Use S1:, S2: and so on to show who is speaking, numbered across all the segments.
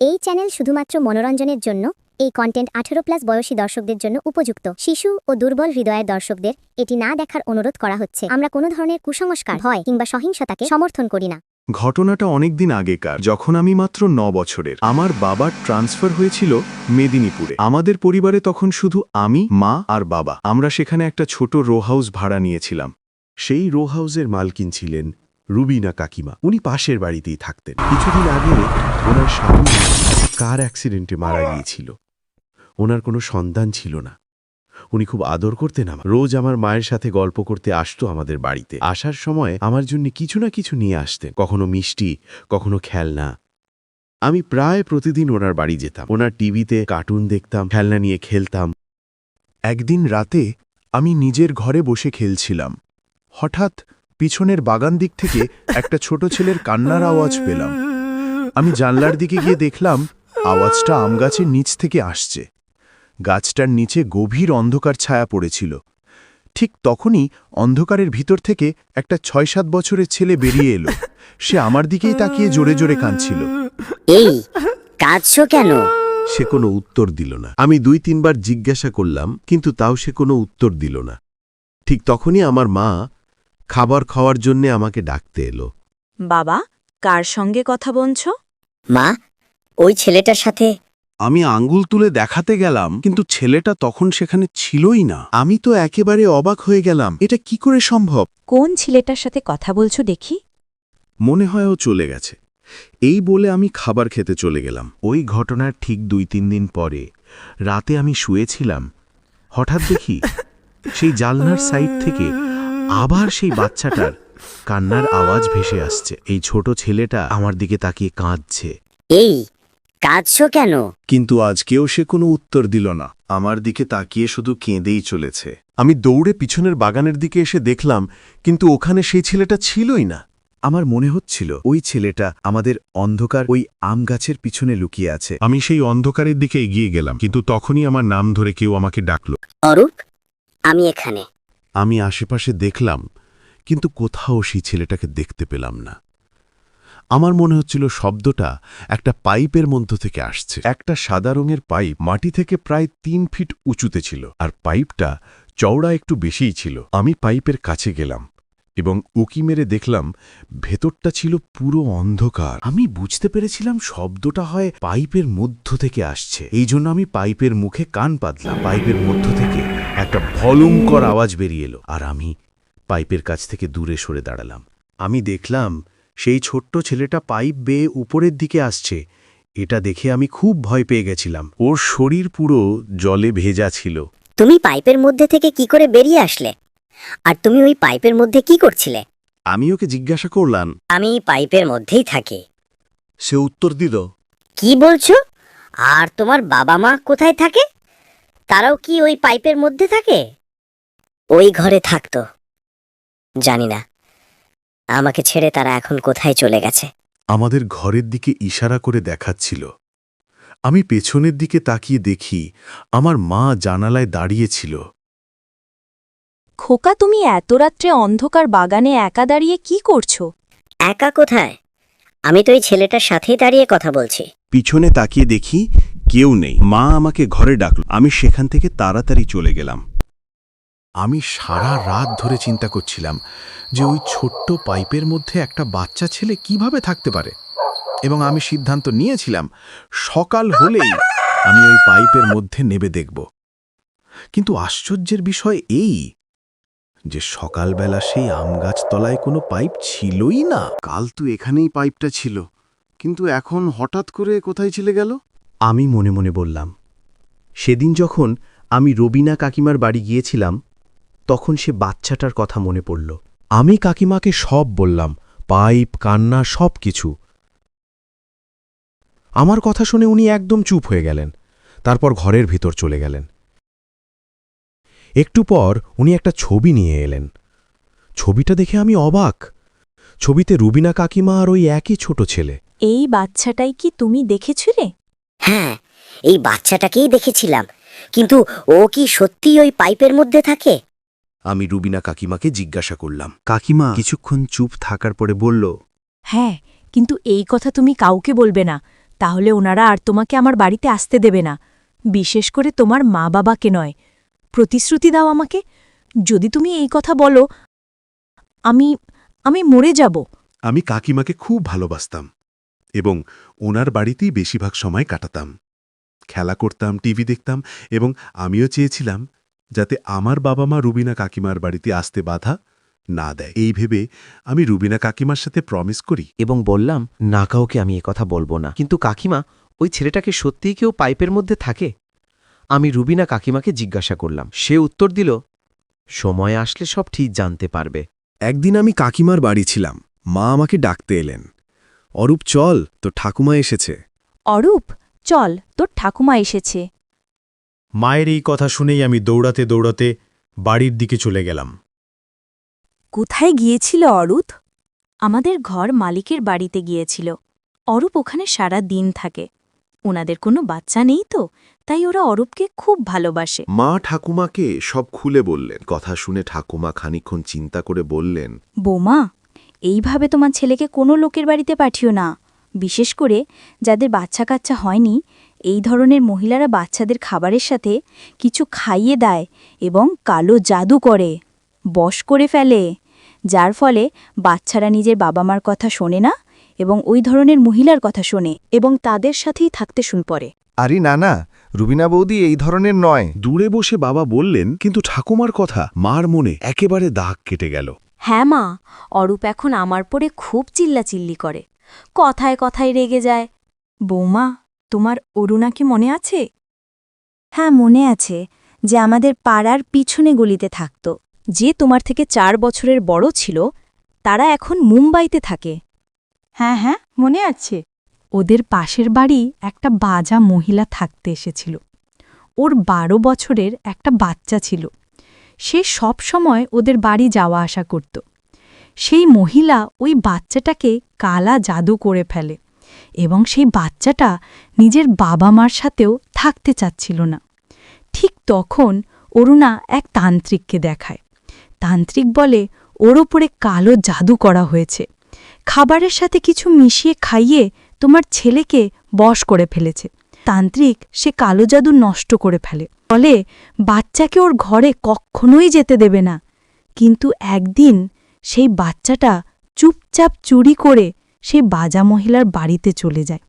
S1: এই চ্যানেল শুধুমাত্র মনোরঞ্জনের জন্য, এই কন্টেন্ট আঠেরো প্লাস বয়সী দর্শকদের জন্য উপযুক্ত। শিশু ও দুর্বল হৃদয়ের দর্শকদের এটি না দেখার অনুরোধ করা হচ্ছে। আমরা কোনো ধরনের কুসংস্কার, ভয় কিংবা সহিংসতাকে সমর্থন করি না।
S2: ঘটনাটা অনেকদিন আগেকার, যখন আমি মাত্র ন বছরের। আমার বাবার ট্রান্সফার হয়েছিল মেদিনীপুরে। আমাদের পরিবারে তখন শুধু আমি, মা আর বাবা। আমরা সেখানে একটা ছোট রো হাউস ভাড়া নিয়েছিলাম।
S3: সেই রো হাউসের মালকিন ছিলেন রুবিনা কাকিমা। উনি পাশের বাড়িতেই থাকতেন। কিছুদিন আগে ওনার স্বামী কার অ্যাক্সিডেন্টে মারা গিয়েছিল। ওনার কোনো সন্তান ছিল না। উনি খুব আদর করতেন আমার। রোজ আমার মায়ের সাথে গল্প করতে আসতো আমাদের বাড়িতে। আসার সময় আমার জন্য কিছু না কিছু নিয়ে আসতেন। কখনো মিষ্টি, কখনো খেলনা। আমি প্রায় প্রতিদিন ওনার বাড়ি যেতাম। ওনার টিভিতে কার্টুন দেখতাম, খেলনা নিয়ে খেলতাম।
S2: একদিন রাতে আমি নিজের ঘরে বসে খেলছিলাম। হঠাৎ পিছনের বাগান দিক থেকে একটা ছোট ছেলের কান্নার আওয়াজ পেলাম। আমি জানলার দিকে গিয়ে দেখলাম আওয়াজটা আম গাছের নিচ থেকে আসছে। গাছটার নিচে গভীর অন্ধকার ছায়া পড়েছিল। ঠিক তখনই অন্ধকারের ভিতর থেকে একটা ছয় সাত বছরের ছেলে বেরিয়ে এলো। সে আমার দিকেই তাকিয়ে জোরে জোরে কাঁদছিল।
S4: এই কাঁদছো কেন?
S3: সে কোনো উত্তর দিল না। আমি দুই তিনবার জিজ্ঞাসা করলাম কিন্তু তাও সে কোনো উত্তর দিল না। ঠিক তখনই আমার মা খাবার খাওয়ার জন্যে আমাকে ডাকতে এলো।
S5: বাবা কার সঙ্গে কথা বলছ?
S4: মা ওই ছেলেটার সাথে।
S2: আমি আঙ্গুল তুলে দেখাতে গেলাম কিন্তু ছেলেটা তখন সেখানে ছিলই না। আমি তো একেবারে অবাক হয়ে গেলাম এটা কি করে সম্ভব?
S5: কোন ছেলেটার সাথে কথা বলছো দেখি?
S2: মনে হয় ও চলে গেছে। এই বলে আমি খাবার খেতে চলে গেলাম। ওই ঘটনার ঠিক দুই তিন দিন পরে রাতে আমি শুয়েছিলাম। হঠাৎ দেখি সেই জালনার সাইড থেকে আবার সেই বাচ্চাটার কান্নার আওয়াজ ভেসে আসছে। এই ছোট ছেলেটা আমার দিকে তাকিয়ে কাঁদছে।
S4: এই কাঁদছো কেন?
S2: কিন্তু আজকেও সে কোনো উত্তর দিল না। আমার দিকে তাকিয়ে শুধু কেঁদেই চলেছে। আমি দৌড়ে পিছনের বাগানের দিকে এসে দেখলাম কিন্তু ওখানে সেই ছেলেটা ছিলই না। আমার মনে হচ্ছিল ওই ছেলেটা আমাদের অন্ধকার ওই আম গাছের পিছনে লুকিয়ে আছে। আমি সেই অন্ধকারের দিকে এগিয়ে গেলাম কিন্তু তখনই আমার নাম ধরে কেউ আমাকে ডাকল।
S4: অরূপ আমি এখানে।
S3: আমি আশেপাশে দেখলাম, কিন্তু কোথাও সেই ছেলেটাকে দেখতে পেলাম না। আমার মনে হচ্ছিল শব্দটা একটা পাইপের মধ্য থেকে আসছে।
S2: একটা সাদা রঙের পাইপ মাটি থেকে প্রায় তিন ফিট উঁচুতে ছিল, আর পাইপটা চওড়া একটু বেশিই ছিল। আমি পাইপের কাছে গেলাম এবং উকি মেরে দেখলাম ভেতরটা ছিল পুরো অন্ধকার। আমি বুঝতে পেরেছিলাম শব্দটা হয় পাইপের মধ্য থেকে আসছে। এই জন্য আমি পাইপের মুখে কান পাতলাম। পাইপের মধ্য থেকে একটা ভলঙ্কর আওয়াজ বেরিয়ে এলো আর আমি পাইপের কাছ থেকে দূরে সরে দাঁড়ালাম। আমি দেখলাম সেই ছোট্ট ছেলেটা পাইপ বেয়ে উপরের দিকে আসছে। এটা দেখে আমি খুব ভয় পেয়ে গেছিলাম। ওর শরীর পুরো জলে ভেজা ছিল।
S4: তুমি পাইপের মধ্যে থেকে কি করে বেরিয়ে আসলে? আর তুমি ওই পাইপের মধ্যে কি করছিলে?
S3: আমি ওকে জিজ্ঞাসা করলাম।
S4: আমি পাইপের মধ্যেই থাকি।
S3: সে উত্তর দিল।
S4: কি বলছো? আর তোমার বাবা মা কোথায় থাকে? তারাও কি ওই পাইপের মধ্যে থাকে? ওই ঘরে থাকতো। জানি না। আমাকে ছেড়ে তারা এখন কোথায় চলে গেছে?
S2: আমাদের ঘরের দিকে ইশারা করে দেখাচ্ছিল। আমি পেছনের দিকে তাকিয়ে দেখি আমার মা জানালায় দাঁড়িয়েছিল।
S5: খোকা তুমি এত রাত্রে অন্ধকার বাগানে একা দাঁড়িয়ে কি করছ?
S4: একা কোথায়? আমি তো ওই ছেলেটার সাথেই দাঁড়িয়ে কথা বলছি।
S2: পিছনে তাকিয়ে দেখি কেউ নেই। মা আমাকে ঘরে ডাকল। আমি সেখান থেকে তাড়াতাড়ি চলে গেলাম। আমি সারা রাত ধরে চিন্তা করছিলাম যে ওই ছোট্ট পাইপের মধ্যে একটা বাচ্চা ছেলে কীভাবে থাকতে পারে। এবং আমি সিদ্ধান্ত নিয়েছিলাম সকাল হলেই আমি ওই পাইপের মধ্যে নেবে দেখব। কিন্তু আশ্চর্যের বিষয় এই যে সকালবেলা সেই আম গাছ তলায় কোনো পাইপ ছিলই না। কাল তো এখানেই পাইপটা ছিল। কিন্তু এখন হঠাৎ করে কোথায় চলে গেল? আমি মনে মনে বললাম, সেদিন যখন আমি রবিনা কাকিমার বাড়ি গিয়েছিলাম, তখন সে বাচ্চাটার কথা মনে পড়ল। আমি কাকিমাকে সব বললাম, পাইপ, কান্না, সব কিছু। আমার কথা শুনে উনি একদম চুপ হয়ে গেলেন, তারপর ঘরের ভিতর চলে গেলেন। একটু পর উনি একটা ছবি নিয়ে এলেন। ছবিটা দেখে আমি অবাক। ছবিতে রুবিনা কাকিমা আর ওই একই ছোট ছেলে।
S5: এই বাচ্চাটাই কি তুমি দেখেছিলে?
S4: হ্যাঁ এই বাচ্চাটাকেই দেখেছিলাম। কিন্তু ও কি সত্যি ওই পাইপের মধ্যে থাকে?
S2: আমি রুবিনা কাকিমাকে জিজ্ঞাসা করলাম। কাকিমা কিছুক্ষণ চুপ থাকার পরে বলল
S5: হ্যাঁ কিন্তু এই কথা তুমি কাউকে বলবে না। তাহলে ওনারা আর তোমাকে আমার বাড়িতে আসতে দেবে না। বিশেষ করে তোমার মা বাবাকে নয়। প্রতিশ্রুতি দাও আমাকে। যদি তুমি এই কথা বলো আমি আমি মরে যাব।
S2: আমি কাকিমাকে খুব ভালোবাসতাম। এবং ওনার বাড়িতেই বেশিরভাগ সময় কাটাতাম। খেলা করতাম টিভি দেখতাম এবং আমিও চেয়েছিলাম যাতে আমার বাবা মা রুবিনা কাকিমার বাড়িতে আসতে বাধা না দেয়। এই ভেবে আমি রুবিনা কাকিমার সাথে প্রমিস করি
S6: এবং বললাম না কাউকে আমি কথা বলব না। কিন্তু কাকিমা ওই ছেলেটাকে সত্যিই কেউ পাইপের মধ্যে থাকে? আমি রুবিনা কাকিমাকে জিজ্ঞাসা করলাম। সে উত্তর দিল সময় আসলে সব ঠিক জানতে পারবে।
S3: একদিন আমি কাকিমার বাড়ি ছিলাম। মা আমাকে ডাকতে এলেন। অরূপ চল তো ঠাকুমা এসেছে।
S5: অরূপ চল তোর ঠাকুমা এসেছে।
S7: মায়ের এই কথা শুনেই আমি দৌড়াতে দৌড়াতে বাড়ির দিকে চলে গেলাম।
S5: কোথায় গিয়েছিল অরূপ? আমাদের ঘর মালিকের বাড়িতে গিয়েছিল। অরূপ ওখানে সারা দিন থাকে। ওনাদের কোনো বাচ্চা নেই তো তাই ওরা অরূপকে খুব ভালোবাসে।
S2: মা ঠাকুমাকে সব খুলে বললেন। কথা শুনে ঠাকুমা খানিক্ষণ চিন্তা করে বললেন
S5: বোমা এইভাবে তোমার ছেলেকে কোনো লোকের বাড়িতে পাঠিও না। বিশেষ করে যাদের বাচ্চা কাচ্চা হয়নি এই ধরনের মহিলারা বাচ্চাদের খাবারের সাথে কিছু খাইয়ে দেয় এবং কালো জাদু করে বশ করে ফেলে যার ফলে বাচ্চারা নিজের বাবা মার কথা শোনে না এবং ওই ধরনের মহিলার কথা শোনে এবং তাদের সাথেই থাকতে শুন পড়ে
S8: আরে না না রুবিনা বৌদি এই ধরনের নয়।
S2: দূরে বসে বাবা বললেন কিন্তু ঠাকুমার কথা মার মনে একেবারে দাগ কেটে গেল।
S5: হ্যাঁ মা, অরূপ এখন আমার পরে খুব চিল্লাচিল্লি করে। কথায় কথায় রেগে যায়, বৌমা, তোমার অরুণা কি মনে আছে? হ্যাঁ মনে আছে, যে আমাদের পাড়ার পিছনে গলিতে থাকত। যে তোমার থেকে চার বছরের বড় ছিল, তারা এখন মুম্বাইতে থাকে। হ্যাঁ হ্যাঁ মনে আছে। ওদের পাশের বাড়ি একটা বাজা মহিলা থাকতে এসেছিল। ওর বারো বছরের একটা বাচ্চা ছিল। সে সব সময় ওদের বাড়ি যাওয়া আসা করত। সেই মহিলা ওই বাচ্চাটাকে কালা জাদু করে ফেলে এবং সেই বাচ্চাটা নিজের বাবা মার সাথেও থাকতে চাচ্ছিল না। ঠিক তখন অরুণা এক তান্ত্রিককে দেখায়। তান্ত্রিক বলে, ওর ওপরে কালো জাদু করা হয়েছে। খাবারের সাথে কিছু মিশিয়ে খাইয়ে তোমার ছেলেকে বশ করে ফেলেছে। তান্ত্রিক সে কালো জাদু নষ্ট করে ফেলে। বলে, বাচ্চাকে ওর ঘরে কখনোই যেতে দেবে না। কিন্তু একদিন সেই বাচ্চাটা চুপচাপ চুরি করে সেই বাজা মহিলার বাড়িতে চলে যায়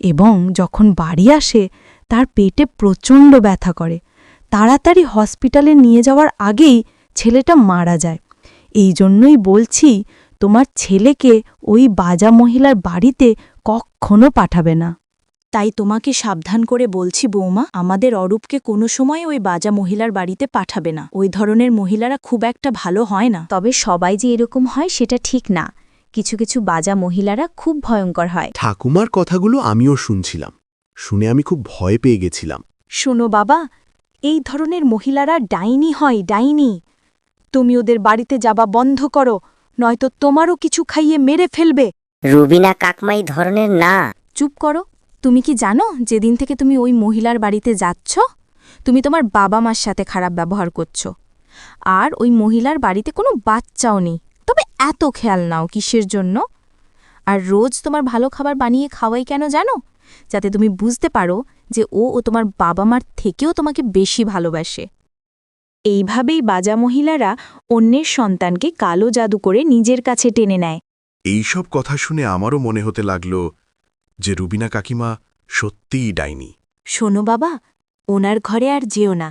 S5: এবং যখন বাড়ি আসে, তার পেটে প্রচণ্ড ব্যথা করে। তাড়াতাড়ি হসপিটালে নিয়ে যাওয়ার আগেই ছেলেটা মারা যায়। এই জন্যই বলছি, তোমার ছেলেকে ওই বাজা মহিলার বাড়িতে কখনো পাঠাবে না। তাই তোমাকে সাবধান করে বলছি বৌমা আমাদের অরূপকে কোনো সময় ওই বাজা মহিলার বাড়িতে পাঠাবে না। ওই ধরনের মহিলারা খুব একটা ভালো হয় না। তবে সবাই যে এরকম হয় সেটা ঠিক না। কিছু কিছু বাজা মহিলারা খুব ভয়ঙ্কর হয়।
S2: ঠাকুমার কথাগুলো আমিও শুনছিলাম। শুনে আমি খুব ভয় পেয়ে গেছিলাম।
S5: শোনো বাবা এই ধরনের মহিলারা ডাইনি হয় ডাইনি। তুমি ওদের বাড়িতে যাবা বন্ধ করো নয়তো তোমারও কিছু খাইয়ে মেরে ফেলবে।
S9: রুবিনা কাকমাই ধরনের না।
S5: চুপ করো। তুমি কি জানো যেদিন থেকে তুমি ওই মহিলার বাড়িতে যাচ্ছ, তুমি তোমার বাবা মার সাথে খারাপ ব্যবহার করছ? আর ওই মহিলার বাড়িতে কোনো বাচ্চাও নেই। তবে এত খেয়াল নাও কিসের জন্য? আর রোজ তোমার ভালো খাবার বানিয়ে খাওয়াই কেন জানো? যাতে তুমি বুঝতে পারো যে ও ও তোমার বাবা মার থেকেও তোমাকে বেশি ভালোবাসে। এইভাবেই বাজা মহিলারা অন্যের সন্তানকে কালো জাদু করে নিজের কাছে টেনে নেয়।
S2: এইসব কথা শুনে আমারও মনে হতে লাগল যে রুবিনা কাকিমা সত্যিই ডাইনি।
S5: শোনো বাবা ওনার ঘরে আর যেও না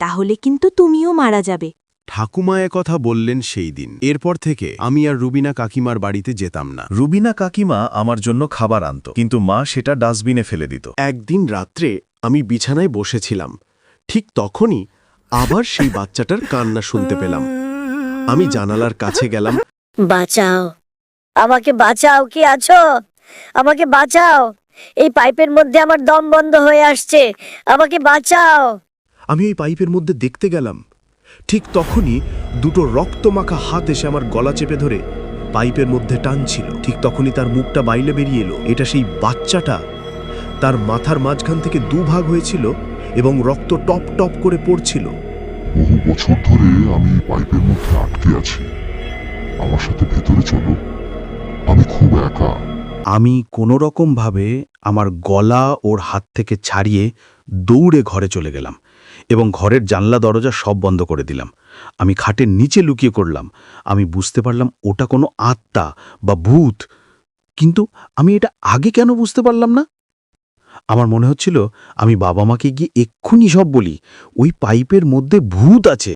S5: তাহলে কিন্তু তুমিও মারা যাবে।
S3: ঠাকুমা কথা বললেন সেই দিন। এরপর থেকে আমি আর রুবিনা কাকিমার বাড়িতে যেতাম না। রুবিনা কাকিমা আমার জন্য খাবার আনত কিন্তু মা সেটা ডাস্টবিনে ফেলে দিত।
S2: একদিন রাত্রে আমি বিছানায় বসেছিলাম ঠিক তখনই আবার সেই বাচ্চাটার কান্না শুনতে পেলাম। আমি জানালার কাছে গেলাম
S9: বাঁচাও আমাকে বাঁচাও কি আছো? আমাকে বাঁচাও। এই পাইপের মধ্যে আমার দম বন্ধ হয়ে আসছে। আমাকে বাঁচাও।
S2: আমি এই পাইপের মধ্যে দেখতে গেলাম। ঠিক তখনই দুটো রক্তমাখা হাত এসে আমার গলা চেপে ধরে পাইপের মধ্যে টানছিল। ঠিক তখনই তার মুখটা বাইলে বেরিয়ে এলো। এটা সেই বাচ্চাটা। তার মাথার মাঝখান থেকে দুভাগ হয়েছিল এবং রক্ত টপ টপ করে পড়ছিল।
S10: বহু বছর ধরে আমি পাইপের মধ্যে আটকে আছি। আমার সাথে ভেতরে চলো। আমি খুব একা।
S2: আমি কোনো রকমভাবে আমার গলা ওর হাত থেকে ছাড়িয়ে দৌড়ে ঘরে চলে গেলাম এবং ঘরের জানলা, দরজা সব বন্ধ করে দিলাম। আমি খাটের নিচে লুকিয়ে করলাম। আমি বুঝতে পারলাম ওটা কোনো আত্মা বা ভূত। কিন্তু আমি এটা আগে কেন বুঝতে পারলাম না? আমার মনে হচ্ছিল আমি বাবা মাকে গিয়ে এক্ষুনি সব বলি। ওই পাইপের মধ্যে ভূত আছে।